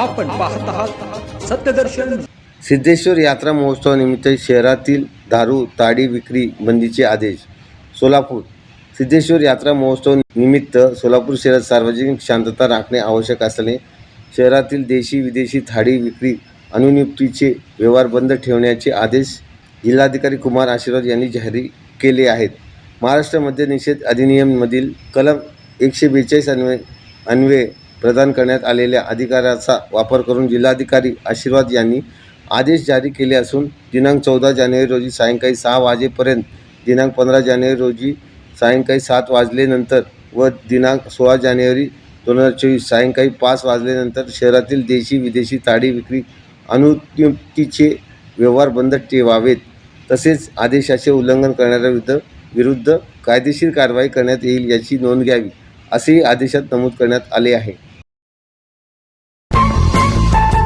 आपण पाहत आहात सत्यदर्शन. सिद्धेश्वर यात्रा महोत्सवानिमित्त शहरातील दारू ताडी विक्री बंदीचे आदेश. सोलापूर. सिद्धेश्वर यात्रा महोत्सव निमित्त सोलापूर शहरात सार्वजनिक शांतता राखणे आवश्यक असल्याने शहरातील देशी विदेशी थाळी विक्री अनुनियुक्तीचे व्यवहार बंद ठेवण्याचे आदेश जिल्हाधिकारी कुमार आशीर्वाद यांनी जारी केले आहेत. महाराष्ट्र मद्य निषेध अधिनियममधील कलम एकशे बेचाळीस अन्वये अन्वये प्रदान करण्यात आलेल्या अधिकाराचा वापर करून जिल्हाधिकारी आशीर्वाद यांनी आदेश जारी केले असून दिनांक चौदा जानेवारी रोजी सायंकाळी सहा वाजेपर्यंत दिनांक पंधरा जानेवारी रोजी सायंकाळी सात वाजलेनंतर व दिनांक सोळा जानेवारी दोन हजार चोवीस सायंकाळी पाच वाजल्यानंतर शहरातील देशी विदेशी ताडी विक्री अनुत्युक्तीचे व्यवहार बंद ठेवावेत. तसेच आदेशाचे उल्लंघन करणाऱ्या विरुद्ध विरुद्ध कायदेशीर कारवाई करण्यात येईल याची नोंद घ्यावी असेही आदेशात नमूद करण्यात आले आहे.